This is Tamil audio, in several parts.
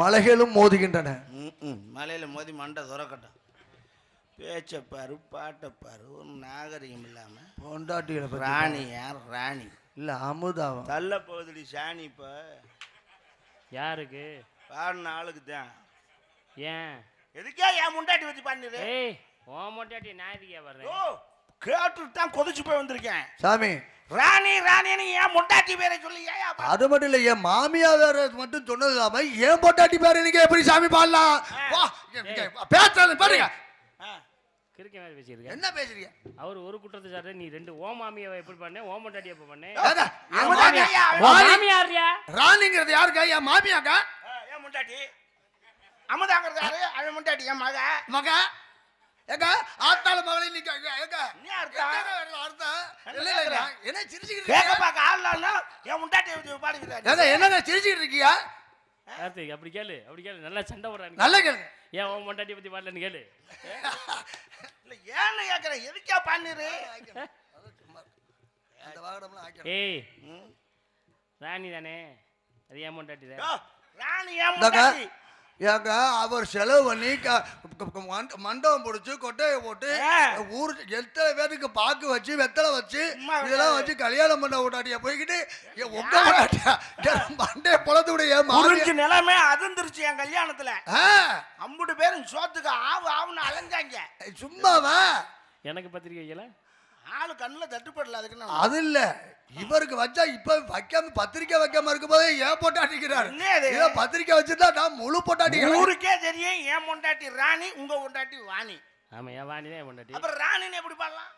மலைகளும் மோதுகின்றன. ம் மலையில மோதி மண்டை துறக்கட்டும். பேச்சை பாரு பாட்டை பாரு ஒரு நாகரிகம் இல்லாம. பொண்டாட்டிகளை ராணி யார்? ராணி. இல்ல அமுதாவம். தள்ள போகுதுடி சாணி இப்ப. யாருக்கு? பாடின ஆளுக்கு தான். ஏன்? எதுக்கே என் முண்டாட்டி வச்சு பண்ணிடு ஏய் ஓ மொட்டாட்டி நான் எதுக்கே வர்றேன் ஓ கேட்டுட்டு தான் கொதிச்சு போய் வந்திருக்கேன். சாமி ராணி ராணின்னு ஏன் முண்டாட்டி பேரை சொல்லி ஏன் அது மட்டும் இல்ல என் மாமியா வேற மட்டும் சொன்னது இல்லாம ஏன் பொண்டாட்டி பேரு நீங்க எப்படி சாமி பாடலாம்? வா பேசுறது பாருங்க. கிறுக்க மாதிரி பேசியிருக்கேன் என்ன பேசுறீங்க? அவர் ஒரு குற்றத்தை சார் நீ ரெண்டு ஓ மாமியாவை எப்படி பண்ண ஓ மொட்டாட்டி எப்ப பண்ண? மாமியாரியா? ராணிங்கிறது யாருக்கா? என் மாமியாக்கா? ஏன் முண்டாட்டி அமுதாங்கிறது யாரு? அவன் முண்டாட்டி என் மக. மக? ஏங்க ஆத்தாள மகளை நீங்க ஏங்க, ஏங்க என்ன அர்த்தம்? என்ன சிரிச்சுக்கிட்டு கேட்க இருக்கீங்க? பார்க்க ஆள் இல்லைன்னா என் முண்டாட்டி பாடுகிறாரு ஏங்க என்னங்க சிரிச்சுக்கிட்டு இருக்கீங்க? கார்த்திக் அப்படி கேளு அப்படி கேளு. நல்லா சண்டை போடுறாங்க நல்ல கேளுங்க. ஏன் ஓ மொட்டாட்டி பத்தி பாடலன்னு கேளு. இல்ல ஏன்னு எதுக்கா பண்ணிரு அந்த வாகனம்லாம் ஆக்கிடும் ஏய் ம். ராணி தானே அது ஏன் மொட்டாட்டி தான். ராணி ஏன் முண்டாட்டி. ஏங்க அவர் செலவு பண்ணி மண்டபம் பிடிச்சி கொட்டையை போட்டு. ஊர் எத்தனை பேருக்கு பாக்கு வச்சு வெத்தலை வச்சு இதெல்லாம் வச்சு கல்யாணம் பண்ண விட்டாட்டியா போய்கிட்டு உங்க மண்டைய மாமியா- குறிஞ்சு நிலைமை அதிர்ந்துருச்சு என் கல்யாணத்துல. ஆ, அம்புட்டு பேரும் சோத்துக்கு ஆவு ஆவுன்னு அலைஞ்சாங்க. சும்மாவா? எனக்கு பத்திரிக்கை வைக்கல. ஆளு கண்ணுல தட்டுப்படல அதுக்கு நான் அது இல்ல. இவருக்கு வச்சா இப்ப வைக்காம பத்திரிக்கை வைக்காம இருக்கும் போதே ஏன் போட்டாட்டிக்கிறார் பத்திரிக்கை வச்சிருந்தா நான் முழு போட்டாட்டிக்கிறேன் ஊருக்கே தெரியும் ஏன் முண்டாட்டி ராணி உங்க முண்டாட்டி வாணி. ஆமா என் வாணி தான் என் மொட்டாட்டி அப்புறம் ராணின்னு எப்படி பாடலாம்?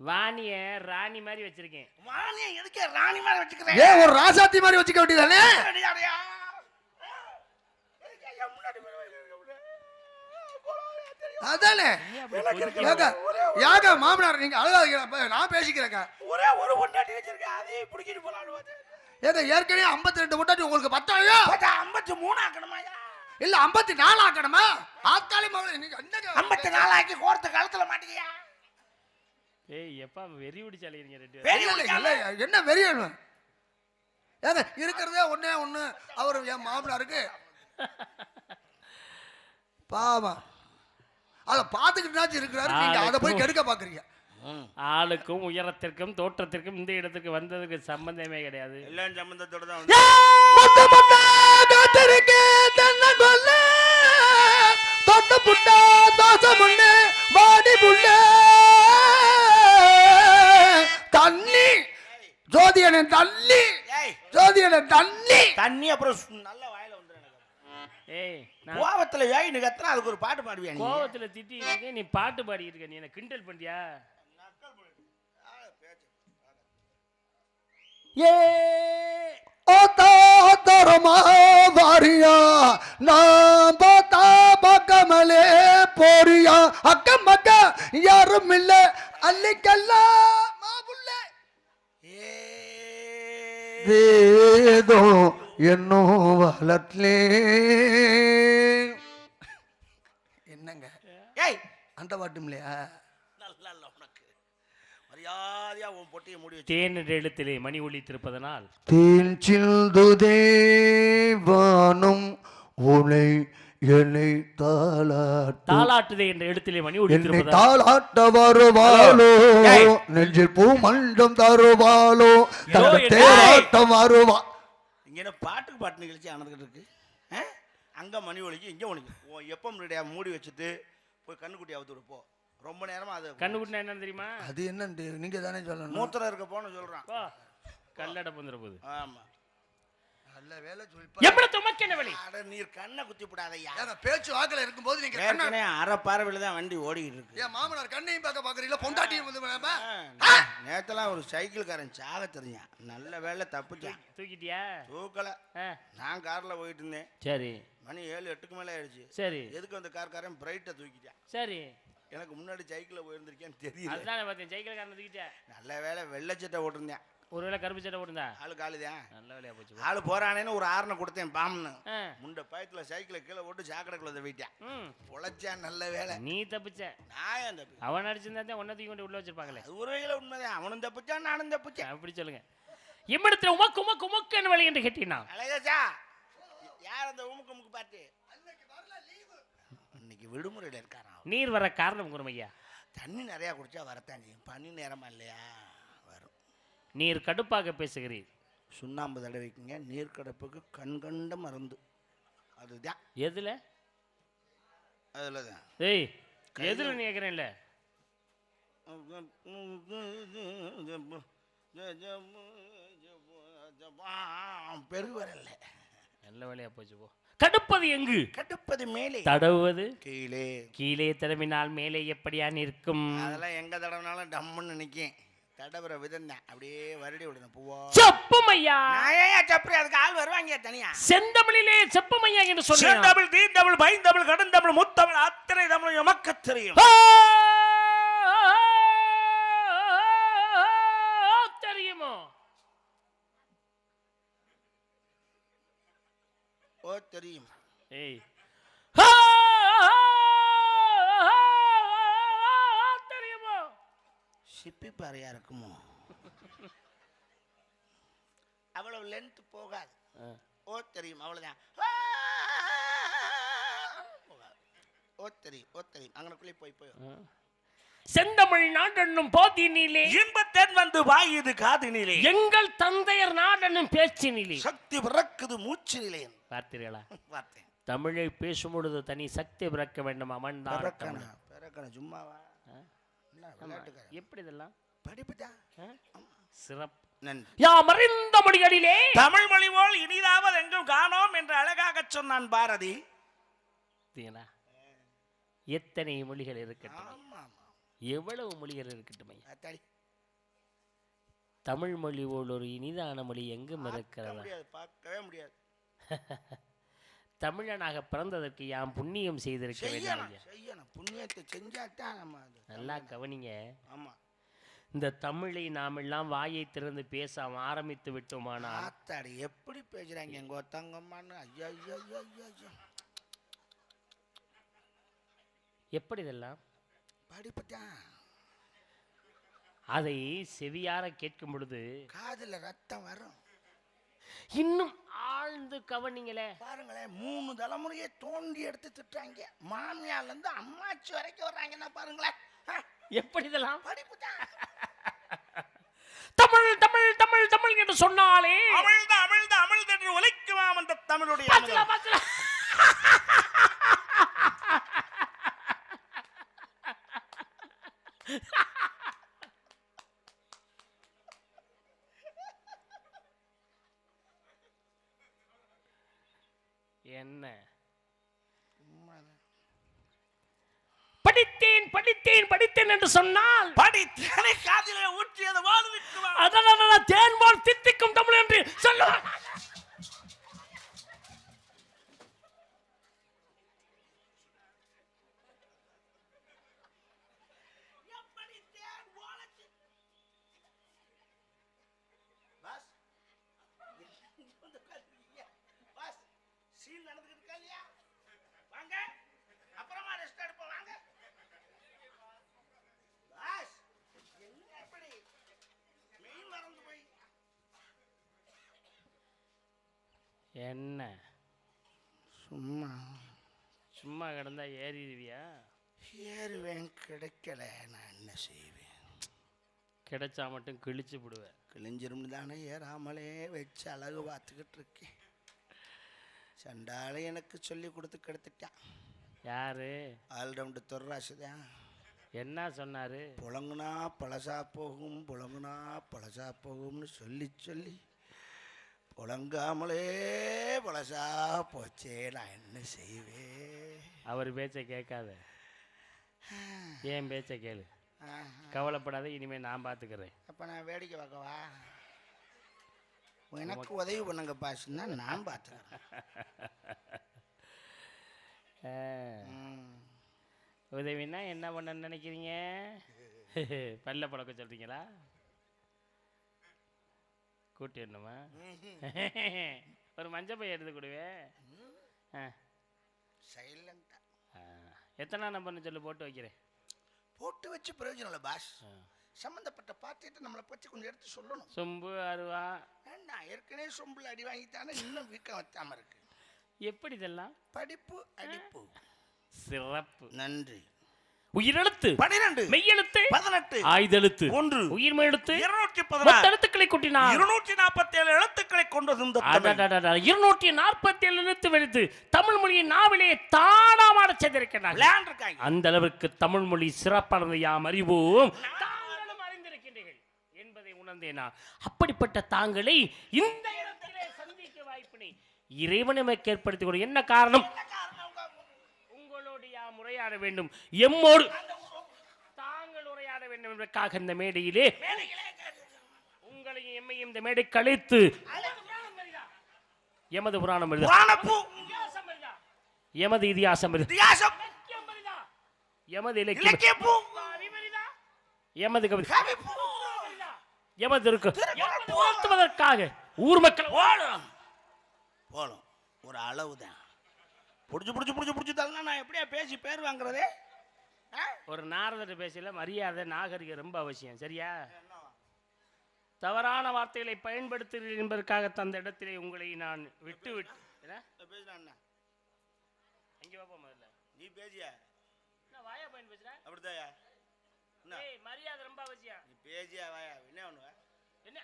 வாணிய ராணி மாதிரி வச்சிருக்கேன். வாணியை எதுக்கே ராணி மாதிரி வச்சுக்கிறேன்? ஏன் ஒரு ராசாத்தி மாதிரி வச்சுக்க வேண்டியதானே அடியாடியா. எதுக்கே என் முன்னாடி போய் வைக்கிறீங்க? போடா, தெரியும். அதானே? ஏங்க ஏங்க மாமனார் நீங்க அழகாதீங்க நான் பேசிக்கிறேங்க. ஒரே ஒரு பொண்டாட்டி வச்சிருக்கேன். அதையும் பிடிக்கிட்டு போலான்னு ஏங்க ஏற்கனவே ஐம்பத்தி ரெண்டு முட்டாட்டி உங்களுக்கு பத்தாயா? ஐம்பத்தி மூணு ஆக்கணுமாயா இல்ல ஐம்பத்தி நாலு ஆக்கணுமா? மகள் நீங்க ஐம்பத்தி நாலு ஆக்கி கோர்த்து கழுத்துல மாட்டிக்கியா? ஏய் எப்பா வெறி பிடிச்சு ரெண்டு பேரும்? வெறி என்ன வெறியணும் ஏங்க இருக்கிறதே ஒண்ணே ஒண்ணு. அவர் என் மாமனாருக்கு. பாவம். அத பாத்துக்கிட்டாச்சும் இருக்கிறாரு. நீங்க அதை போய் கெடுக்க பாக்குறீங்க ஆளுக்கும் உயரத்திற்கும் தோற்றத்திற்கும் இந்த இடத்துக்கு வந்ததுக்கு சம்பந்தமே கிடையாது. எல்லாம் சம்பந்தத்தோட தான் முட்டை முட்டை காத்திருக்கே தென்னங்கொல்ல தொட்ட புட்டா தோசை முன்னு வாடி புள்ள தண்ணி. ஜோதியனை தள்ளி ஏய். ஜோதியனை தள்ளி தண்ணி அப்புறம் நல்ல ஏய் நான் கோவத்துல ஏய் கத்துனா அதுக்கு ஒரு பாட்டு பாடுவியா நீ? கோவத்துல திட்டி இருக்கேன் நீ பாட்டு பாடி இருக்க நீ என்ன கிண்டல் பண்ணியா ஏ ஓதா தரமா வாரியா நான் பார்த்தா பக்கமலே போறியா அக்கம் பக்கம் யாரும் இல்ல அள்ளிக்கல்லா மாபுள்ள வேதோ என்னோ வளர்த்தலே. என்னங்க? ஏய் அந்த பாட்டும் இல்லையா நல்லா இல்ல உனக்கு. மரியாதையா உன் பொட்டியை மூடி வச்சு. தேன் எழுத்திலே மணி ஒலித்திருப்பதனால். தேன் சிந்துதே வானம் உனை என்னை தாளாட்டு தாலாட்டுதே என்ற எழுத்திலே மணி என்னை தாளாட்ட வருவாளோ. நெஞ்சில் பூ மண்டம் தருவாளோ? தேராட்டம் வருவா இங்க என்ன பாட்டுக்கு பாட்டு நிகழ்ச்சி ஆனதுக்கிட்டு இருக்கு. ஆ? அங்க மணி ஒலிக்கு இங்க ஒலிக்கு. உன் எப்பம் ரெடியா மூடி வச்சுட்டு போய் கண்ணுக்குட்டி அவுத்து போ. ரொம்ப நேரமா அது கண்ணுக்குட்டினா என்னன்னு தெரியுமா? அது என்னன்னு நீங்க தானே சொல்லணும். மூத்திரம் இருக்க போன்னு சொல்றான். போ. கல்லட வந்துற போகுது. ஆமா. நல்ல வேலை சொல்லி எப்படி துமக்க என்ன வழி? அட நீர் கண்ணை குத்தி விடாதய்யா ஏங்க, பேச்சு வாக்குல இருக்கும்போது நீங்க கண்ணை- அரை பார்வையில தான் வண்டி ஓடிக்கிட்டு இருக்கு. ஏன் மாமனார் கண்ணையும் பார்க்க பாக்குறீங்களா பொண்டாட்டியும் வந்து நேத்தெல்லாம் ஒரு சைக்கிள்காரன் சாக தெரிஞ்சான். நல்ல வேலை தப்பிச்சான். தூக்கிட்டியா? தூக்கல. நான் கார்ல போயிட்டு இருந்தேன். சரி. மணி ஏழு எட்டுக்கு மேலே ஆயிடுச்சு. சரி. எதுக்கு அந்த கார்காரன் பிரைட்டை தூக்கிட்டான்? சரி. எனக்கு முன்னாடி சைக்கிளில் போயிருந்திருக்கேன்னு தெரியல. பார்த்தேன் சைக்கிள் காரணம் தூக்கிட்டேன். நல்ல வேலை வெள்ளை சட்டை ஓட்டிருந்தேன். ஒருவேளை கருப்பு சட்டை போட்டுருந்தா? ஆளு காலுதான் நல்ல வேலையா போச்சு. ஆளு போறானேன்னு ஒரு ஆரணை கொடுத்தேன் பாம்னு முண்ட பயத்துல சைக்கிளை கீழே போட்டு சாக்கடைக்குள்ள போயிட்டான் ம். பொழைச்சான் நல்ல வேலை. நீ தப்பிச்ச. நான் ஏன் தப்பி? அவன் அடிச்சிருந்தா தான் ஒன்ன தூக்கி கொண்டு உள்ள வச்சிருப்பாங்களே. ஒரு வகையில் உண்மைதான். அவனும் தப்பிச்சான் நானும் தப்பிச்சேன். அப்படி சொல்லுங்க. இம்மிடத்துல உமக்கு உமக்கு உமக்கு என்ன வழி என்று கேட்டீங்கன்னா யார் அந்த உமுக்கு உமுக்கு பாட்டு இன்னைக்கு விடுமுறையில் இருக்காராம். நீர் வர காரணம் கூறும் ஐயா. தண்ணி நிறையா குடிச்சா வரத்தான் செய்யும். பனி நேரமா இல்லையா? நீர் கடுப்பாக பேசுகிறீர். சுண்ணாம்பு தடவைக்குங்க. நீர் கடப்புக்கு கண்கண்ட மருந்து. அதுதான். எதுல? அதில் தான் ஏய் எதுல கேட்குறேன்ல பெரு வரல. நல்ல வேலையா போச்சு போ. கடுப்பது எங்கு? கடுப்பது மேலே. தடவுவது? கீழே. கீழே தடவினால் மேலே எப்படியா நிற்கும்? அதெல்லாம் எங்க தடவினாலும் டம்முன்னு நிற்கும் தடவுற விதம் தான் அப்படியே வருடி விடணும் பூவா. செப்பும் ஐயா நான் ஏன் சப்பரி அதுக்கு ஆள் வருவாங்க தனியா. செந்தமிழிலே செப்பும் ஐயா என்று சொன்னேன் செந்தமிழ் தீந்தமிழ் பைந்தமிழ் கடுந்தமிழ் முத்தமிழ் அத்தனை தமிழ் எமக்கு தெரியும். தெரியுமோ? ஓ தெரியும். ஏய் சிப்பி பாறையா இருக்குமோ? அவ்வளவு லென்த் போகாது. ஓ தெரியும். அவ்வளவுதான். போகாது. ஓ தெரியும். ஓ தெரியும். அங்கனக்குள்ளே போய் போய். செந்தமிழ் நாடென்னும் போதினிலே. இன்பத்தேன் வந்து வாயுது காதினிலே. எங்கள் தந்தையர் நாடென்னும் பேச்சினிலே. சக்தி பிறக்குது மூச்சு நிலையம் பார்த்தீர்களா? பார்த்தேன். தமிழை பேசும் பொழுது தனி சக்தி பிறக்க வேண்டும்? அவன் தான் பிறக்கணா பிறக்கணும். சும்மாவா? எப்படி இதெல்லாம்? சிறப்பு. நன்றி. யாம் அறிந்த மொழிகளிலே? தமிழ் மொழி போல் இனிதாவது எங்கும் காணோம் என்று அழகாக சொன்னான் பாரதி? எத்தனை மொழிகள் இருக்கட்டும். எவ்வளவு மொழிகள் இருக்கட்டும். தமிழ் மொழி போல் ஒரு இனிதான மொழி எங்கும் இருக்கிறதா? பார்க்கவே முடியாது. தமிழனாக பிறந்ததற்கு யாம் புண்ணியம் செய்திருக்க வேண்டும் செய்யணும். புண்ணியத்தை செஞ்சாதான் நம்ம நல்லா கவனிங்க. ஆமா. இந்த தமிழை நாம் எல்லாம் வாயை திறந்து பேச ஆரம்பித்து விட்டோமானால் ஆத்தாடி எப்படி பேசுறாங்க எங்க ஒத்தங்கம்மான்னு? ஐயா ஐயா ஐயா ஐயா எப்படி இதெல்லாம்? படிப்புதான் அதை செவியார கேட்கும் பொழுது காதுல ரத்தம் வரும். இன்னும் ஆழ்ந்து கவனிங்களே. பாருங்களேன் மூணு தலைமுறையை தோண்டி எடுத்து திட்டுறாங்க. மாமியார்ல இருந்து அம்மாச்சி வரைக்கும் வர்றாங்கன்னா பாருங்களேன். எப்படி இதெல்லாம்? படிப்புதான். தமிழ் தமிழ் தமிழ் தமிழ் என்று சொன்னாலே அமிழ்த அமிழ்த அமிழ்த என்று ஒலிக்குமாம் அந்த தமிழுடைய பாத்துலா, அமுதம். பாத்துலா. என்ன படித்தேன் படித்தேன் படித்தேன் என்று சொன்னால் படித்தேனை காதிலே ஊற்றியது போல் நிற்குமாம் அதனால தேன் போல் தித்திக்கும் தமிழ் என்று சொல்லுவார் பாஸ் வந்து உட்காருங்க. பாஸ் சீன் நடந்துக்கிட்டு இருக்கா இல்லையா வாங்க அப்புறமா ரெஸ்ட் எடுப்போம் வாங்க பாஸ் என்ன இப்படி மெயின் மறந்து போய் என்ன? சும்மா. சும்மா கிடந்தா ஏறிடுவியா? ஏறுவேன் கிடைக்கல. நான் என்ன செய்வேன்? கிடைச்சா மட்டும் கிழிச்சு விடுவேன். கிழிஞ்சிரும்னு தானே ஏறாமலே வச்சு அழகு பார்த்துக்கிட்டு இருக்கேன். சண்டாளை எனக்கு சொல்லி கொடுத்து கெடுத்துட்டான். யாரு? ஆல்ரவுண்டு தொர்ராசு தான் என்ன சொன்னாரு? புழங்குனா பழசா போகும் புழங்குனா பழசா போகும்னு சொல்லி சொல்லி புழங்காமலே பழசா போச்சே நான் என்ன செய்வேன்? அவர் பேச்சை கேட்காத. ஏன் பேச்சை கேளு. கவலைப்படாத இனிமே நான் பார்த்துக்கிறேன் அப்ப நான் வேடிக்கை பார்க்கவா? எனக்கு உதவி பண்ணுங்க பாசுன்னா நான் பார்த்துக்கிறேன். உதவின்னா என்ன பண்ண நினைக்கிறீங்க? பல்ல பழக்க சொல்றீங்களா? கூட்டி வரணுமா ஒரு மஞ்சள் பை எடுத்து கொடுவேன் ஆ. சைலண்டா. எத்தனை நம்பர்னு சொல்லி போட்டு வைக்கிறேன். போட்டு வச்சு பிரயோஜனம் இல்லை பாஸ். சம்மந்தப்பட்ட பார்ட்டிட்டு நம்மளை பற்றி கொஞ்சம் எடுத்து சொல்லணும். சொம்பு அருவா. நான் ஏற்கனவே சொம்பில் அடி வாங்கித்தானே இன்னும் வீக்கம் வச்சாம இருக்கு. எப்படி இதெல்லாம்? படிப்பு அடிப்பு. சிறப்பு. நன்றி. உயிரெழுத்து. பனிரெண்டு மெய்யெழுத்து. பதினெட்டு ஆயுதெழுத்து. ஒன்று உயிர்மை எழுத்து இருநூற்றி பதினாறு எழுத்துக்களை கூட்டினார். இருநூற்றி நாற்பத்தி ஏழு எழுத்துக்களை கொண்டது இந்த இருநூற்றி நாற்பத்தி ஏழு எழுத்து வெடித்து தமிழ் மொழியை நாவிலே தானாமாட செய்திருக்கிறார் அந்த அளவிற்கு தமிழ் மொழி சிறப்பானது யாம் அறிவோம்? அறிந்திருக்கின்றீர்கள் என்பதை உணர்ந்தேனா? அப்படிப்பட்ட தாங்களை இந்த இடத்திலே சந்திக்க வாய்ப்பினை இறைவன் எமக்கு ஏற்படுத்திக் கொடு. என்ன காரணம்? உரையாட வேண்டும். எம்மோடு தாங்கள் உரையாட வேண்டும் என்பதற்காக இந்த மேடையிலே உங்களையும் எம்மையும் இந்த மேடை கழித்து எமது புராணம் எமது இதிகாசம் எமது இலக்கியம் எமது கவிதை எமது இருக்கு. ஊர் மக்கள் போலும் ஒரு அளவு தான். புடிச்சு புடிச்சு புடிச்சு புடிச்சு தரலாம் நான் எப்படியா பேசி பேர் வாங்குறதே? ஒரு நாரதர் பேசல மரியாதை நாகரிகம் ரொம்ப அவசியம் சரியா? தவறான வார்த்தைகளை பயன்படுத்துகிறீர்கள் என்பதற்காக தந்த இடத்திலே உங்களை நான் விட்டு விட்டு இங்க வாப்பா முதல்ல. நீ பேசியா? வாயா பயன் பேசுற? அப்படித்தாயா? மரியாதை ரொம்ப அவசியம். நீ பேசியா வாயா? என்ன பண்ணுவ என்ன?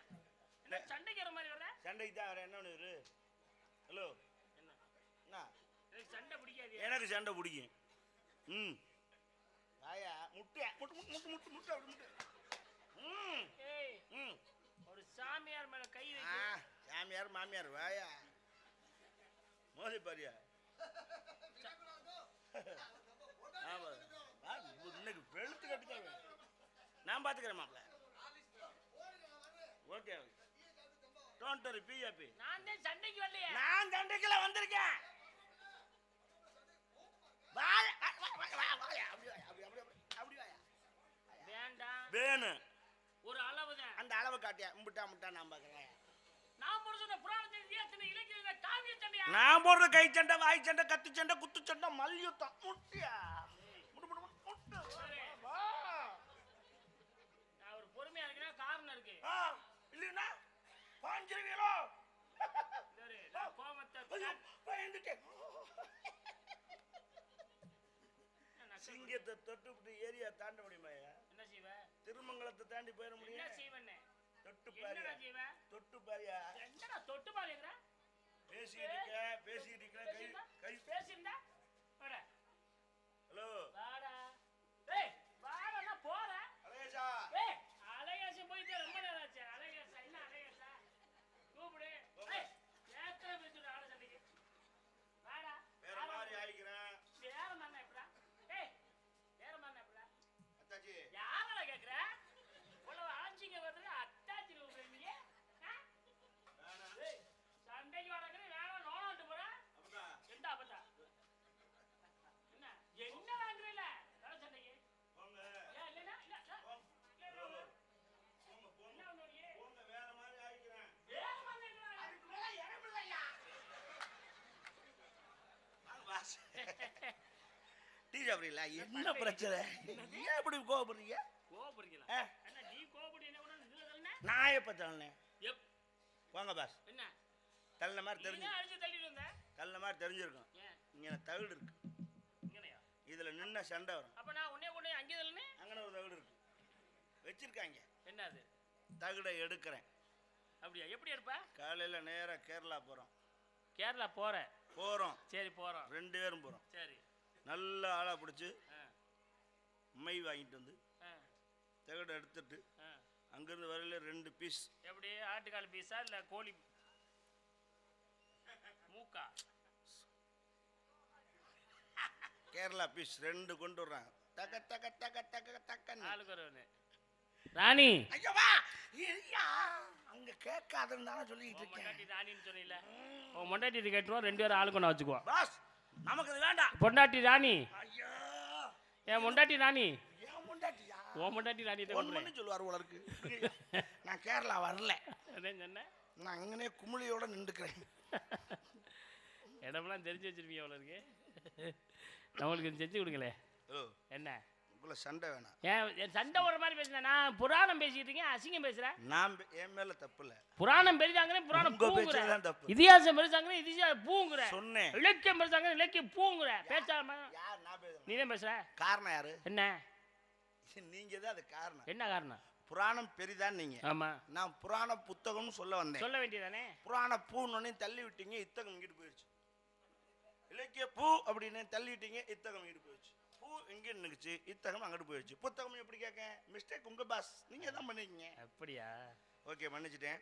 சண்டைக்கு வர மாதிரி வர சண்டைக்கு தான் வர என்ன ஒன்று ஹலோ? சண்டை பிடிக்காது. எனக்கு சண்டை பிடிக்கும். ம். வாயா முட்டை முட்டு முட்டு முட்டு முட்டு முட்டு அப்படி முட்டு. ம். ஒரு சாமியார் மேல கை வைக்க சாமியார் மாமியார் வாயா. மோதி பாரியா. இன்னைக்கு வெளுத்து கட்டி தான் வேணும். நான் பார்த்துக்கிறேன் மாப்பிள்ள. ஓகே டோன்ட் வரி பிஏபி நான் தான் சண்டைக்கு வரலையே? நான் தண்டைக்குள்ள வந்திருக்கேன். வேண்டாம் வேணும் ஒரு அளவுதான். அந்த அளவை காட்டியா முட்டா முட்டா நான் பார்க்குறேன். நான் போடுற கை சண்டை வாய் சண்டை கத்து சண்டை குத்து சண்டை மல்யுத்தம் முட்டியா? முட்டு முட்டு முட்டு முட்டு. வா. நான் ஒரு பொறுமையா இருக்கிறேன் காரணம் இருக்கு. இல்லைன்னா பாஞ்சிருவீங்களோ? கோபத்தை பயந்துட்டேன். நான் சிங்கத்தை தொட்டுவிட்டு ஏரியா தாண்ட முடியுமாயா என்ன செய்வ? திருமங்கலத்தை தாண்டி போயிட என்ன முடியும்? செய்வன்னு? தொட்டு என்னடா பாரியா. தொட்டு பாரியா. என்னடா தொட்டு பாருங்கிற பேசிக்கிட்டு இருக்க பேசிக்கிட்டு இருக்க கை பேசியிருந்தா? ஹலோ ஏய் வாடா நான் போறேன் அழகேஷா ஏய் அழகேசன் போயிட்டு ரொம்ப நேரம் ஆச்சு அழகேசா என்ன அழகேசா கூப்பிடு ஏய் ஏத்தனை பேசுற ஆள சண்டைக்கு வாடா வேற மாதிரி ஆயிக்கிறேன் வேற மாதிரி எப்படா ஏய் வேற மாதிரி எப்படா அத்தாச்சி யாரடா கேக்குற இவ்வளவு ஆஞ்சிங்க வருது அத்தாச்சி கூப்பிடுறீங்க ஆ? ஏய், சண்டைக்கு வடக்குற வேணாம் நோனாட்டு போற அப்படிதான் எந்த அப்பத்தா என்ன என்ன வாங்குறீல வேலை சண்டைக்கு போங்க ஏன் இல்லைன்னா இல்ல இல்ல. போங்க இல்ல, இல்ல, இல்ல. போங்க போங்க என்ன பண்ணுவீங்க? போங்க வேற மாதிரி ஆயிக்கிறேன் வேற மாதிரி என்னடா? வாங்க பாஸ் டீ சாப்பிடுறீங்களா என்ன பிரச்சனை ஏன் இப்படி கோவப்படுறீங்க கோவப்படுறீங்களா? நீ தள்ளுன? நான் எப்ப தள்ளனேன். வாங்க பாஸ் என்ன? தள்ள மாதிரி தெரிஞ்சு தான் அடிச்சு தள்ளிட்டு வந்த? தள்ள மாதிரி தெரிஞ்சிருக்கும்? இங்க தகுடு இருக்கு? இதுல நின்ன சண்டை வரும் அப்ப நான் உன்னைய கொண்டு அங்கே தள்ளுனேன்? அங்கன ஒரு தகுடு இருக்கு வச்சிருக்காங்க என்ன அது? தகுடை எடுக்கிறேன் அப்படியா? எப்படி எடுப்ப? காலையில நேரா கேரளா போறோம் கேரளா போற. போறோம் சரி போறோம். ரெண்டு பேரும் போறோம் சரி. நல்ல ஆளா பிடிச்சி மை வாங்கிட்டு வந்து தகுடை எடுத்துட்டு. அங்கிருந்து வரையில ரெண்டு பீஸ் எப்படி ஆட்டுக்கால் பீஸா இல்ல கோழி? மூக்கா? கேரளா பீஸ் ரெண்டு கொண்டு வர்றாங்க. தக்க தக்க தக்க தக்க தக்க ஆளுக்கு ஒருவனு. ராணி! ஐயா வா! ஐயா அங்க கேட்காதுன்னு தானே சொல்லிட்டு இருக்கேன். ராணின்னு சொன்னீல உன் பொண்டாட்டி கேட்டுருவோம் ரெண்டு பேரும் ஆளுக்கு ஒன்று வச்சுக்குவோம் பாஸ்! நமக்கு இது வேண்டாம். பொண்டாட்டி ராணி. ஐயா. என் பொண்டாட்டி ராணி? ஏன் முண்டாட்டியா? உன் பொண்டாட்டி ராணி ஒன்னு சொல்லுவார் போல இருக்கு. நான் கேரளா வரல. அதான் சொன்னேன் நான் அங்கனே குமிழியோட நின்றுக்கிறேன். இடமெல்லாம் தெரிஞ்சு வச்சிருப்பீங்க இருக்கு. நம்மளுக்கு செஞ்சு கொடுங்களே என்ன? நமக்குள்ள சண்டை வேணாம். ஏன் சண்டை ஒரு மாதிரி பேசுனேன் நான் புராணம் பேசிட்டு இருக்கேன் அசிங்கம் பேசுறேன் நான் என் மேல தப்பு இல்ல. புராணம் பெரிதாங்கிற புராணம் உங்க பூங்குற. பேச்சுல தான் தப்பு. இதிகாசம் பெருசாங்கிற இதிகாசம் பூங்குற. சொன்னேன். இலக்கியம் பெருசாங்கிற இலக்கியம் பூங்குற. பேசாம யார் நான் பேசுறேன் நீ தான் பேசுற? காரணம் யாரு? என்ன? நீங்க தான் அது காரணம். என்ன காரணம்? புராணம் பெரிதான் நீங்க. ஆமா. நான் புராண புத்தகம்னு சொல்ல வந்தேன். சொல்ல வேண்டியதானே? புராண பூன்னு தள்ளி விட்டீங்க இத்தகம் இங்கிட்டு போயிடுச்சு இலக்கிய பூ அப்படின்னு தள்ளி விட்டீங்க இத்தகம் இங்கிட்டு போயிடுச்சு பூ இங்க நின்னுக்குச்சு இத்தகம் அங்கிட்டு போயிடுச்சு. புத்தகம் எப்படி கேட்க மிஸ்டேக் உங்க பாஸ் நீங்க தான் பண்ணிக்கீங்க அப்படியா? ஓகே மன்னிச்சிட்டேன்.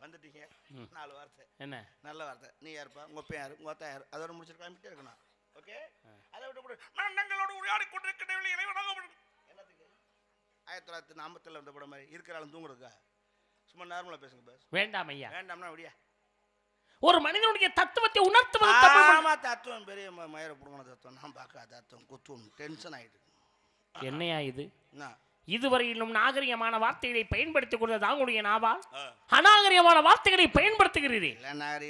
வந்துட்டீங்க. நாலு வார்த்தை. என்ன? நல்ல வார்த்தை. நீ யாருப்பா? உங்க அப்பா யாரு? உங்க அத்தா யாரு? அதோட முடிச்சிட்டு கிளம்பிட்டே இருக்கணும். ஓகே அதை விட்டு கூட. நான் எங்களோட உரையாடி விடு- என்னத்துக்கு? ஆயிரத்தி தொள்ளாயிரத்தி நாற்பத்தில் வந்த படம் மாதிரி இருக்கிற ஆளும் தூங்குறதுக்கா? சும்மா நார்மலாக பேசுங்க பாஸ் வேண்டாம் ஐயா. வேண்டாம்னா விடியா. ஒரு மனிதனுடைய தத்துவத்தை உணர்த்துவது. ஆமா தத்துவம் பெரிய மயிரை புடுங்கின தத்துவம். நான் பார்க்காத தத்துவம் குத்துவம் டென்ஷன் ஆயிட்டு என்னையா இது? என்ன? இதுவரையிலும் நாகரிகமான வார்த்தைகளை பயன்படுத்திக் கொண்டது தாங்களுடைய நாவா. அநாகரிகமான வார்த்தைகளை பயன்படுத்துகிறீர்கள்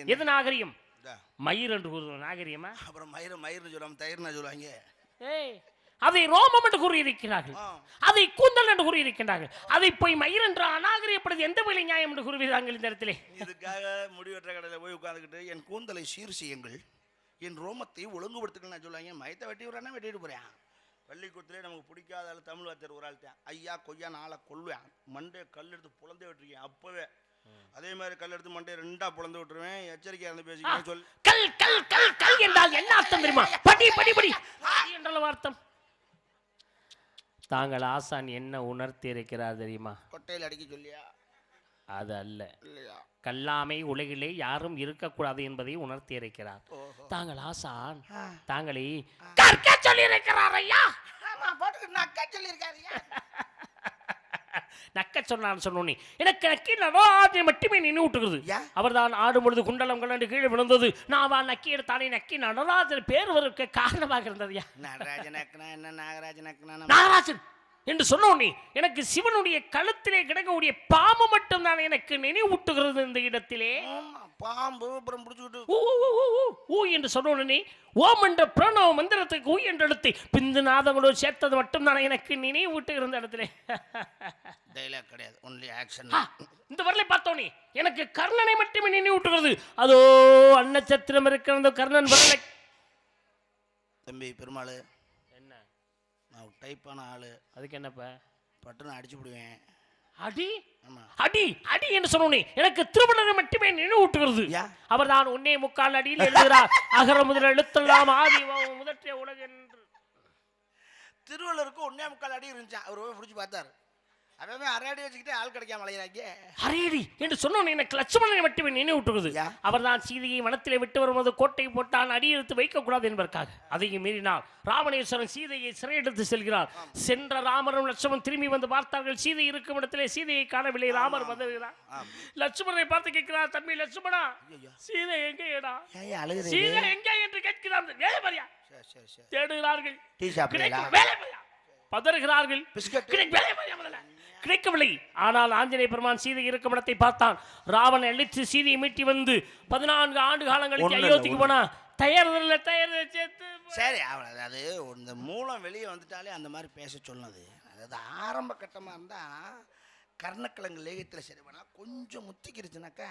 எது நாகரிகம். மயிர் என்று நாகரிகமா? அப்புறம் மயிறு மயிர்னு சொல்லாம தயிர்னு சொல்லுவாங்க. ஏய் அதை ரோமம் என்று கூறியிருக்கிறார்கள். அதை கூந்தல் என்று கூறியிருக்கின்றார்கள் அதை போய் மயிர் என்று அநாகரிகப்படுது எந்த வழி நியாயம் என்று கூறுவீர்கள் இந்த இடத்திலே இதுக்காக முடிவெற்ற கடையில் போய் உட்காந்துக்கிட்டு என் கூந்தலை சீர் செய்யுங்கள் என் ரோமத்தை ஒழுங்குபடுத்துங்கள் நான் சொல்லுவாங்க மயத்தை வெட்டி விட்றானா வெட்டிட்டு போகிறேன் பள்ளிக்கூடத்திலே நமக்கு பிடிக்காத ஆளு தமிழ் வார்த்தை ஒரு ஆள்தான் ஐயா கொய்யா நாளை கொள்வேன் மண்டே கல் எடுத்து புலந்தே விட்டுருக்கேன் அப்போவே அதே மாதிரி கல் எடுத்து மண்டே ரெண்டா புலந்து விட்டுருவேன் எச்சரிக்கையாக இருந்து பேசிக்கிறேன் சொல்லி கல் கல் கல் கல் என்றால் என்ன அர்த்தம் தெரியுமா படி படி படி படி என்றால் அர்த்தம் தாங்கள் ஆசான் என்ன உணர்த்தி இருக்கிறார் தெரியுமா? கொட்டையில் அடிக்க சொல்லியா? அது அல்ல. கல்லாமை உலகிலே யாரும் இருக்கக்கூடாது என்பதை உணர்த்தி இருக்கிறார் தாங்கள் ஆசான். தாங்களை கற்க சொல்லி இருக்கிறார் ஐயா. ஆமா போட்டுக்கு நக்கா சொல்லியிருக்காருயா நக்க சொன்னான் சொன்னோனே. எனக்கு நக்கி நடராஜனை மட்டுமே நின்று விட்டுகிறது யா? அவர்தான் ஆடும் பொழுது குண்டலம் கலண்டு கீழே விழுந்தது. நான் வா நக்கி எடுத்தானே நக்கி நடராஜன் பேர் வருவதற்கு காரணமாக இருந்தது யா? நடராஜன் என்ன நாகராஜன் நாகராஜன்! என்று சொன்னோனே எனக்கு சிவனுடைய கழுத்திலே கிடக்கக்கூடிய பாம்பு மட்டும் தான் எனக்கு நினைவூட்டுகிறது இந்த இடத்திலே? பாம்பு அப்புறம் பிடிச்சிக்கிட்டு. ஊ, என்று சொன்னோடனே ஓம் என்ற பிரணவ மந்திரத்துக்கு ஊ என்ற எழுத்தை பிந்து நாதங்களோடு சேர்த்தது மட்டும் தான் எனக்கு நினைவூட்டுகிறது இடத்திலே? டைலாக் கிடையாது ஒன்லி ஆக்ஷன் இந்த வரலை பார்த்தோனே எனக்கு கர்ணனை மட்டுமே நினைவூட்டுகிறது. அதோ அன்னச்சத்திரம் இருக்கிற அந்த கர்ணன் வரலை. தம்பி பெருமாள் நான் டைப்பான ஆளு. அதுக்கு என்னப்ப? பட்டுன்னு அடிச்சு விடுவேன் அடி? அடி அடி என்று சொன்னோனே எனக்கு திருவள்ளுவரை மட்டுமே நினைவூட்டுகிறது யா? அவர்தான் ஒன்னே முக்கால் அடியில் எழுதுகிறார். அகர முதல் எழுத்தெல்லாம் ஆதி முதற்றிய உலகு என்று திருவள்ளூருக்கு ஒன்னே முக்கால் அடி இருந்துச்சான் அவர் பிடிச்சி பார்த்தாரு. அவன் அரை அடி வச்சுக்கிட்டே ஆள் கிடைக்காம அலையிறாங்க. அரேடி என்று சொன்னோன் எனக்கு லட்சுமணனை மட்டுமே நினைவூட்டுகிறது யா? அவர்தான் சீதையை வனத்திலே விட்டு வரும்போது கோட்டை போட்டான் அடி எடுத்து வைக்கக்கூடாது என்பதற்காக. அதையும் மீறினார் ராவணேஸ்வரன் சீதையை சிறையெடுத்து செல்கிறார். சென்ற ராமரும் லட்சுமணன் திரும்பி வந்து பார்த்தார்கள். சீதை இருக்கும் இடத்திலே சீதையை காணவில்லை. ராமர் வந்துகிறார். லட்சுமணனை பார்த்து கேட்கிறார் தம்பி லட்சுமணா சீதை அழுகுறீங்க சீதை எங்கே? என்று கேட்கிறார். வேலை சரி தேடுகிறார்கள். பதறுகிறார்கள். கிடைக்கவில்லை. ஆனால் ஆஞ்சநேய பெருமான் சீதை இருக்கும் இடத்தை பார்த்தான். ராவணன் அழித்து சீதையை மீட்டி வந்து பதினான்கு ஆண்டு இல்ல, அயோத்திக்கு போனா தயாரில் தயார் சேர்த்து சரி அவ்வளோ அது இந்த மூலம் வெளியே வந்துட்டாலே அந்த மாதிரி பேச சொன்னது. அதாவது ஆரம்ப கட்டமாக இருந்தால் கர்ணக்கிழங்கு லேகத்தில் சரி பண்ணால் கொஞ்சம் முத்திக்கிருச்சுனாக்கா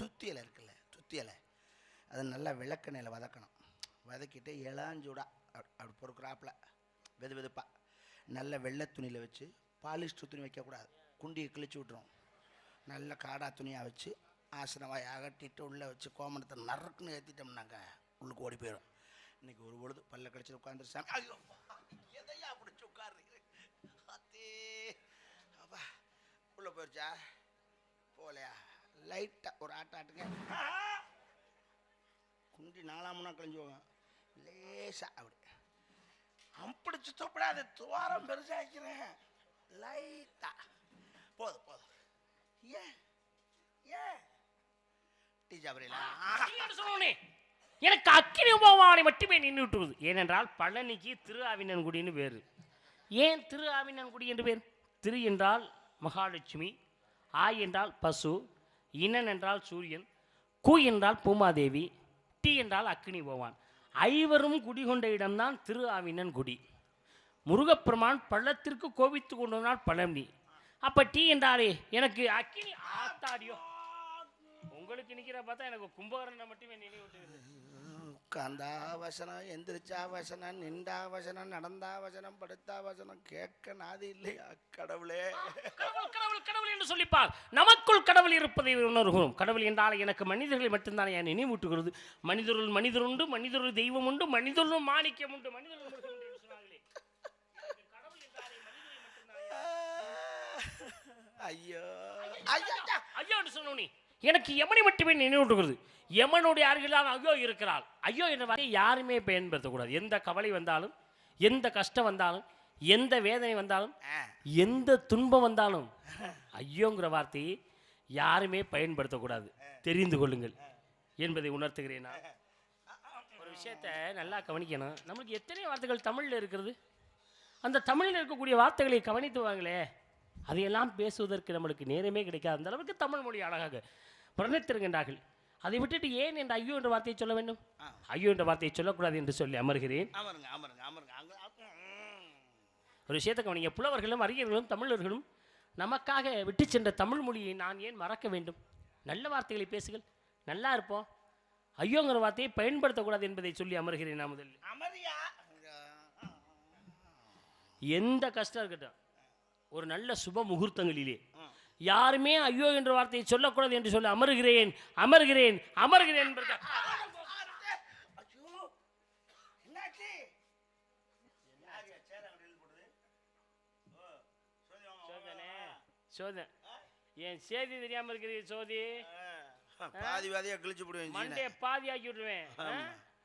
துத்தி இலை இருக்குல்ல துத்தி இலை. அதை நல்லா விளக்கெண்ணெயில் வதக்கணும். வதக்கிட்டு இளாஞ்சூடா அப்படி அப்படி பொறுக்கிறாப்புல வெது வெதுப்பா. நல்ல வெள்ளை துணியில் வச்சு பாலிஸ்டர் துணி வைக்கக்கூடாது. குண்டியை கிழிச்சு விட்டுரும். நல்ல காடா துணியாக வச்சு ஆசனவாய் அகட்டிட்டு உள்ளே வச்சு கோமணத்தை நறுக்குன்னு ஏற்றிட்டோம்னாங்க உள்ளுக்கு ஓடி போயிடும் இன்னைக்கு ஒரு பொழுது பல்ல கடிச்சு உட்காந்துருச்சாங்க ஐயோ எதையா பிடிச்சி உட்காருறீங்க? அத்தே அப்பா உள்ள போயிருச்சா? போகலையா? லைட்டாக ஒரு ஆட்ட ஆட்டுங்க. குண்டி நாலாம் மணி கழிஞ்சு போவேன். லேசா அப்படி. அம்பிடிச்சு தொப்படாது துவாரம் பெருசாக்கிறேன் லைட்டா போதும் போதும் ஏன் ஏன் டீ சொன்னோனே எனக்கு அக்கினி உபவானை மட்டுமே நின்று விட்டுருது. ஏனென்றால் பழனிக்கு திரு ஆவினன்குடின்னு பேர். ஏன் திரு ஆவினன்குடி என்று பேர்? திரு என்றால் மகாலட்சுமி ஆய் என்றால் பசு இனன் என்றால் சூரியன் கு என்றால் பூமாதேவி டி என்றால் அக்கினி பகவான் ஐவரும் குடிகொண்ட இடம்தான் திரு ஆவினன் குடி. முருகப்பெருமான் பள்ளத்திற்கு கோபித்து கொண்டு வந்தால் பழம் நீ அப்ப டீ என்றாரே எனக்கு அக்கினி ஆத்தாடியோ. உங்களுக்கு நிக்கிற பார்த்தா எனக்கு கும்பகரனை மட்டுமே நினைவு உட்காந்தா வசனம் எந்திரிச்சா வசனம் நின்றா வசனம் நடந்தா வசனம் படுத்தா வசனம் கேட்க நாதி இல்லையா? கடவுளே. கடவுள் கடவுள் கடவுள் என்று சொல்லிப்பார். நமக்குள் கடவுள் இருப்பதை உணர்கிறோம். கடவுள் என்றால் எனக்கு மனிதர்களை மட்டும்தான் என் நினைவூட்டுகிறது. மனிதருள் மனிதர் உண்டு மனிதருள் தெய்வம் உண்டு மனிதருள் மாணிக்கம் உண்டு மனிதருள் முருகன் உண்டு என்று சொன்னார்களே. எனக்கு கடவுள் என்றாலே மனிதரை மட்டும்தான் ஐயோ. ஐயா ஐயோ என்று சொன்னோனே எனக்கு யமனை மட்டுமே நினைவூட்டுகிறது. யமனுடைய அருகில்தான் ஐயோ இருக்கிறாள். ஐயோ என்ற வார்த்தையை யாருமே பயன்படுத்தக்கூடாது. எந்த கவலை வந்தாலும் எந்த கஷ்டம் வந்தாலும் எந்த வேதனை வந்தாலும் எந்த துன்பம் வந்தாலும் ஐயோங்கிற வார்த்தையை யாருமே பயன்படுத்தக்கூடாது. தெரிந்து கொள்ளுங்கள் என்பதை உணர்த்துகிறேன் நான். ஒரு விஷயத்தை நல்லா கவனிக்கணும். நம்மளுக்கு எத்தனை வார்த்தைகள் தமிழில் இருக்கிறது? அந்த தமிழில் இருக்கக்கூடிய வார்த்தைகளை கவனித்து வாங்களே. அதையெல்லாம் பேசுவதற்கு நம்மளுக்கு நேரமே கிடைக்காது. அந்த அளவுக்கு தமிழ் மொழி அழகாக. பிரணத்திருக்கின்றார்கள் அதை விட்டுட்டு ஏன் என்ற ஐயோ என்ற வார்த்தையை சொல்ல வேண்டும். ஐயோ என்ற வார்த்தையை சொல்லக்கூடாது என்று சொல்லி அமர்கிறேன். அமருங்க அமருங்க அமருங்க. ஒரு விஷயத்தை கவனிங்க. புலவர்களும் அறிஞர்களும் தமிழர்களும் நமக்காக விட்டு சென்ற தமிழ் மொழியை நான் ஏன் மறக்க வேண்டும்? நல்ல வார்த்தைகளை பேசுங்கள். நல்லா இருப்போம். ஐயோங்கிற வார்த்தையை பயன்படுத்தக்கூடாது என்பதை சொல்லி அமர்கிறேன் நான் முதலில். எந்த கஷ்டம் இருக்கட்டும். ஒரு நல்ல சுப முகூர்த்தங்களிலே. யாருமே ஐயோ என்ற வார்த்தையை சொல்லக்கூடாது என்று சொல்லி அமருகிறேன் அமர்கிறேன் அமர்கிறேன். சோதனே என் சேதி தெரியாம இருக்கிறீங்க சோதி. பாதி பாதியா கிழிச்சு போடுவேன் மண்டைய பாதி ஆக்கி விட்டுருவேன்?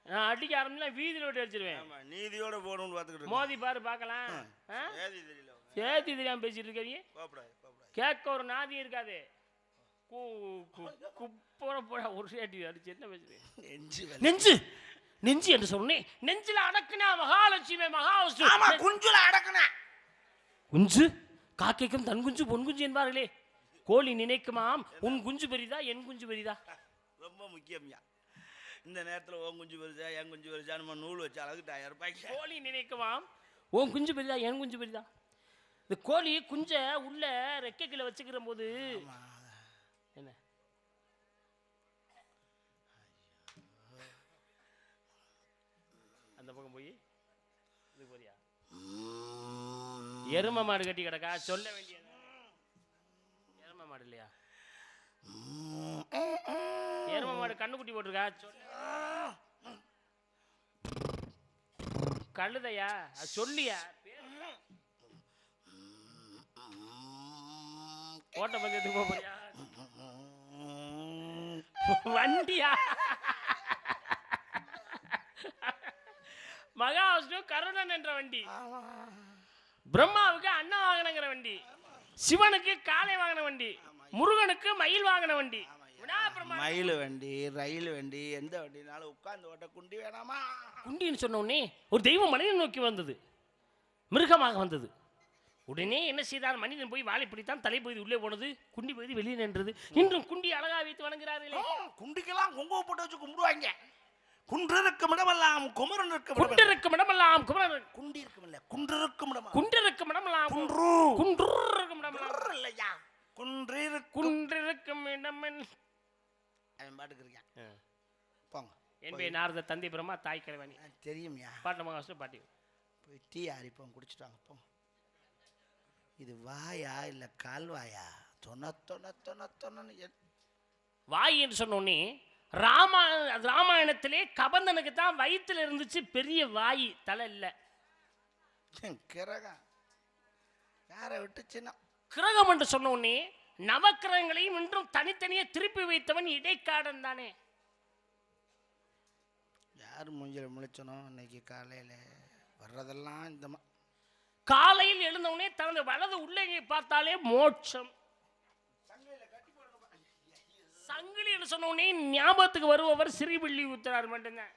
நான் அடிக்க ஆரம்பிச்சா வீதியில் விட்டு அடிச்சிருவேன். நீதியோட போகணும்னு பார்த்துக்கிட்டு. மோதி பாரு பார்க்கலாம். தெரியல. சேத்தி தெரியாம பேசிட்டு கோப்படாது கேட்க ஒரு நாதி இருக்காது. குப்புற போட ஒரு சேட்டி அடிச்சு என்ன பேசுறேன் நெஞ்சு. நெஞ்சு நெஞ்சு என்று சொன்னேன். நெஞ்சில அடக்குனா மகாலட்சுமி ஆமா மகாவிஷ்ணு குஞ்சுல அடக்குனேன் குஞ்சு? காக்கைக்கும் தன் குஞ்சு பொன் குஞ்சு என்பார்களே. கோழி நினைக்குமாம் உன் குஞ்சு பெரிதா என் குஞ்சு பெரிதா? ரொம்ப முக்கியம்யா. இந்த நேரத்துல உன் குஞ்சு வருதா என் குஞ்சு வருதா நம்ம நூல் வச்சு ரூபாய்க்கு கோழி நினைக்குமாம் உன் குஞ்சு பெரிதா என் குஞ்சு பெரிதா? இந்த கோழி குஞ்சை உள்ள ரெக்கைக்குள்ள வச்சுக்கிற போது. என்ன? அந்த பக்கம் போய் இது போறியா. எரும மாடு கட்டி கிடக்கா? சொல்ல வேண்டியது. எரும மாடு இல்லையா. எரும மாடு கண்ணுக்குட்டி போட்டிருக்கா? சொல்ல கழுதையா? அது சொல்லியா? ஓட்ட பந்தயத்துக்கு போக போறியா. வண்டியா? மகாவிஷ்ணு கருணன் என்ற வண்டி. பிரம்மாவுக்கு அண்ணா வாகனங்கிற வண்டி. சிவனுக்கு காளை வாங்கின வண்டி. முருகனுக்கு மயில் வாங்கின வண்டி. மயில் வண்டி ரயில் வண்டி எந்த வண்டினாலும் உட்கார்ந்து ஓட்ட குண்டி வேணாமா? குண்டின்னு சொன்ன உடனே ஒரு தெய்வம் மனிதன் நோக்கி வந்தது. மிருகமாக வந்தது. உடனே என்ன செய்தார்? மனிதன் போய் வாழை பிடித்தான் தலைப்பகுதி உள்ளே போனது குண்டி பகுதி வெளியே நின்றது. இன்றும் குண்டி அழகா வைத்து வணங்குகிறார்களே. குண்டிக்கெல்லாம் குங்குமம் போட்டு வச்சு கும்பிடுவாங்க. குன்று இருக்கும் இடமெல்லாம் குமரன் இருக்கும் இடமெல்லாம். குண்டிருக்கும் இடமெல்லாம் குமரன். குண்டி இருக்கும் இல்ல குன்று இருக்கும் இடமெல்லாம். குண்டிருக்கும் இடமெல்லாம். குன்று. குன்றிருக்கும் இடமெல்லாம். குன்று இல்லையா? குன்று இருக்கும் குன்றிருக்கும் இடமென். அவன் பாட்டுக்கு இருக்கான். போங்க. என்பே நாரத தந்தை பிரம்மா தாய் கலைவாணி. ஆ, தெரியும்யா பாட்டு மகாவிஷ்ணு பாட்டி. போய் டீ ஆரிப்போம் குடிச்சிட்டு வாங்க போங்க. இது வாயா இல்ல கால்வாயா தொண தொண தொண தொணன்னு வாய் என்று சொன்ன உடனே ராமா ராமாயணத்திலே கபந்தனுக்கு தான் வயித்துல இருந்துச்சு பெரிய வாய் தலை இல்லை. கிரகம். யாரை விட்டுச்சுன்னா? கிரகம் என்று சொன்ன உடனே நவக்கிரகங்களையும் இன்றும் தனித்தனியே திருப்பி வைத்தவன் இடைக்காடன் தானே. யார் மூஞ்சில முழிச்சனோ இன்னைக்கு காலையில வர்றதெல்லாம் இந்த காலையில் எழுந்தவுடனே தனது வலது உள்ளே பார்த்தாலே மோட்சம். சங்கிலி என்று சொன்ன உடனே ஞாபகத்துக்கு வருபவர் சிறிபிள்ளி ஊத்துறார் மட்டும்தான்.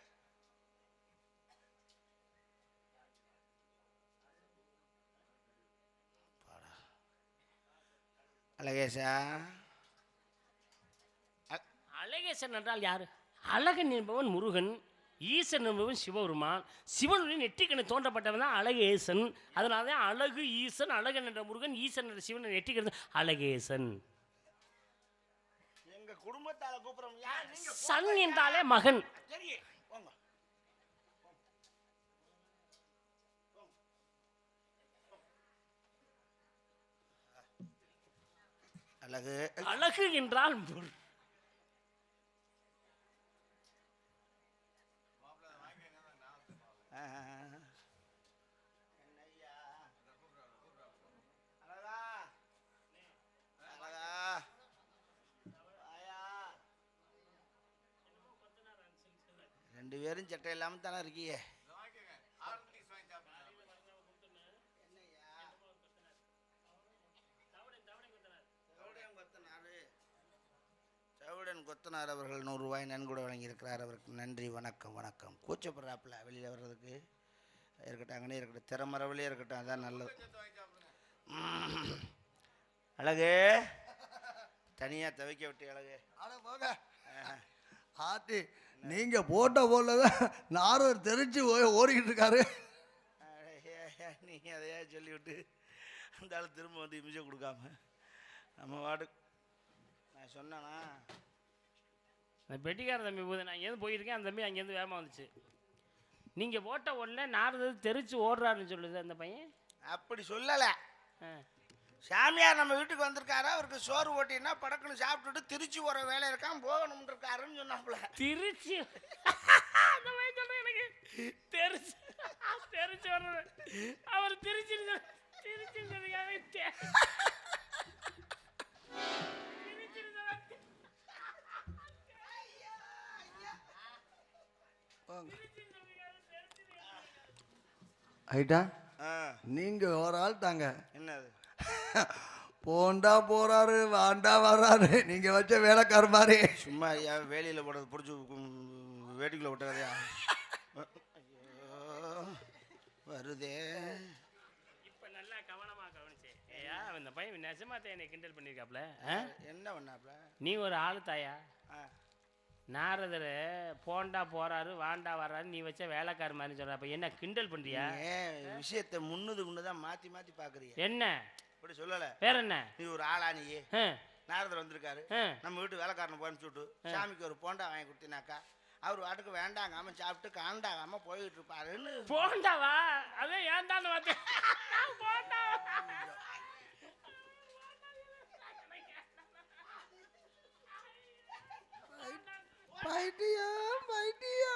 அழகேஷா அழகேசன் என்றால் யாரு? அழகன் என்பவன் முருகன். ஈசன் என்பவன் சிவபெருமான். சிவனுடைய நெற்றிக்கணை தோன்றப்பட்டவன் தான் அழகேசன். அதனால தான் அழகு ஈசன் அழகன் என்ற முருகன் ஈசன் என்ற சிவனை நெற்றிக்கிறது அழகேசன். எங்க குடும்பத்தால கூப்பிடுறோம்யா நீங்க சன் என்றாலே மகன். அழகு. அழகு என்றால் முரு- ஆஹ். என்னய்யா? அழகா? அழகா? வாயா. பேரும் சட்டை இல்லாம தானே இருக்கீங்க? சவுடன் கொத்தனார் அவர்கள் நூறு ரூபாய் நன்கொடை வழங்கியிருக்கிறார். அவருக்கு நன்றி வணக்கம் வணக்கம். கூச்சப்படுறாப்புல வெளியில் வர்றதுக்கு. இருக்கட்டும் அங்கனே இருக்கட்டும். திறமரவிலே இருக்கட்டும் அதான் நல்லது. அழகு. தனியாக துவைக்க விட்டு அழகு? போங்க. ஆத்தி நீங்க போட்ட போலதான் நாரர் தெரிச்சு ஓடிக்கிட்டு இருக்காரு நீங்கள் அதையா சொல்லிவிட்டு அந்த ஆள் திரும்ப வந்து இமிஷம் கொடுக்காம நம்ம வாடு நான் சொன்னேனா? அந்த பெட்டிக்கார தம்பி போது நான் எங்கேருந்து போயிருக்கேன் அந்த தம்பி அங்கேருந்து வேகமாக வந்துச்சு. நீங்கள் போட்ட உடனே நாரது தெரிச்சு ஓடுறாருன்னு சொல்லுது அந்த பையன். அப்படி சொல்லலை. ஆ. சாமியார் நம்ம வீட்டுக்கு வந்திருக்காரு. அவருக்கு சோறு ஓட்டினா படக்குன்னு சாப்பிட்டுட்டு திருச்சி போகிற வேலை இருக்கான் போகணும்னு இருக்காருன்னு சொன்னாப்புல. திருச்சி? அந்த பையன் சொல்ற எனக்கு தெரிச்சு தெரிச்சு வர்றது. அவர் திருச்சி திருச்சி சொல்லிக்காவே ஐட்டா ஆ. நீங்க ஒரு ஆள் தாங்க. என்னது? போண்டா போறாரு வாண்டா வர்றாரு நீங்க வச்ச வேலைக்கார மாதிரி. சும்மா ஐயா வேலியில் போடுறது பிடிச்சி வேட்டிக்குள்ள விட்டுறதையா வருதே. இப்போ நல்லா கவனமாக கவனிச்சேன் ஏயா இந்த பையன் நிஜமாத்த என்னை கிண்டல் பண்ணியிருக்காப்ல ஆ? என்ன பண்ணாப்புல நீ ஒரு ஆளு தாயா? ஆ. நாரதர் போண்டா போறாரு வாண்டா வர்றாரு நீ வச்ச வேலைக்கார மாதிரி சொல்ற. அப்ப என்ன கிண்டல் பண்றியா? ஏன் விஷயத்தை முன்னுது முன்னதான் மாற்றி மாற்றி பார்க்குறீங்க என்ன? இப்படி சொல்லலை. வேற என்ன? நீ ஒரு ஆளா நீ? நாரதர் வந்திருக்காரு. நம்ம வீட்டு வேலைக்காரனை போய் விட்டு. சாமிக்கு ஒரு போண்டா வாங்கி கொடுத்தினாக்கா அவர் வாட்டுக்கு வேண்டாங்காம சாப்பிட்டு காண்டாகாம போய்கிட்டு இருப்பாருன்னு. போண்டாவா? அதே ஏன்டான்னு பார்த்தேன் போண்டாவா? பைட்டியா பைட்டியா